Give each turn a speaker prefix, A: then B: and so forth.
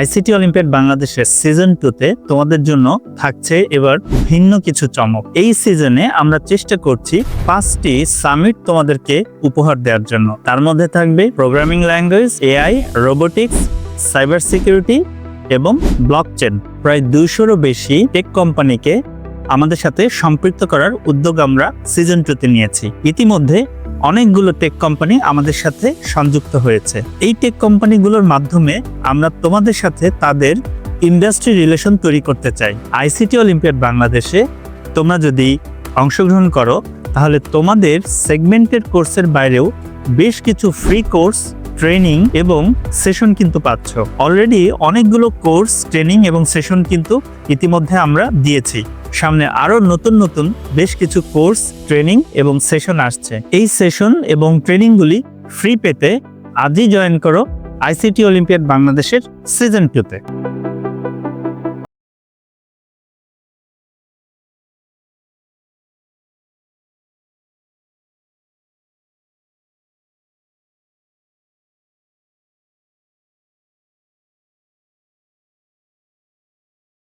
A: ICT olympiad বাংলাদেশের season টুতে তোমাদের জন্য থাকছে এবার ভিন্ন কিছু চমক। এই সিজনে আমরা চেষ্টা করছি পাঁচটি সামিট তোমাদেরকে উপহার দেওয়ার জন্য। তার মধ্যে থাকবে programming language AI robotics cyber security এবং ব্লকচেন প্রায় দুইশোরও বেশি টেক কোম্পানিকে আমাদের সাথে সম্পৃক্ত করার উদ্যোগ আমরা সিজন টুতে নিয়েছি। ইতিমধ্যে অনেকগুলো টেক কোম্পানি আমাদের সাথে সংযুক্ত হয়েছে। এই টেক কোম্পানিগুলোর মাধ্যমে আমরা তোমাদের সাথে তাদের ইন্ডাস্ট্রি রিলেশন তৈরি করতে চাই। আইসিটি অলিম্পিয়াড বাংলাদেশে তোমরা যদি অংশগ্রহণ করো, তাহলে তোমাদের সেগমেন্টেড কোর্সের বাইরেও বেশ কিছু ফ্রি কোর্স ট্রেনিং এবং সেশন কিন্তু পাচ্ছ। অলরেডি অনেকগুলো কোর্স ট্রেনিং এবং সেশন কিন্তু ইতিমধ্যে আমরা দিয়েছি। সামনে আরও নতুন নতুন বেশ কিছু কোর্স, ট্রেনিং এবং সেশন আসছে। এই সেশন এবং ট্রেনিং গুলি ফ্রি পেতে আজই জয়েন করো আইসিটি অলিম্পিয়াড বাংলাদেশের সিজন টুতে।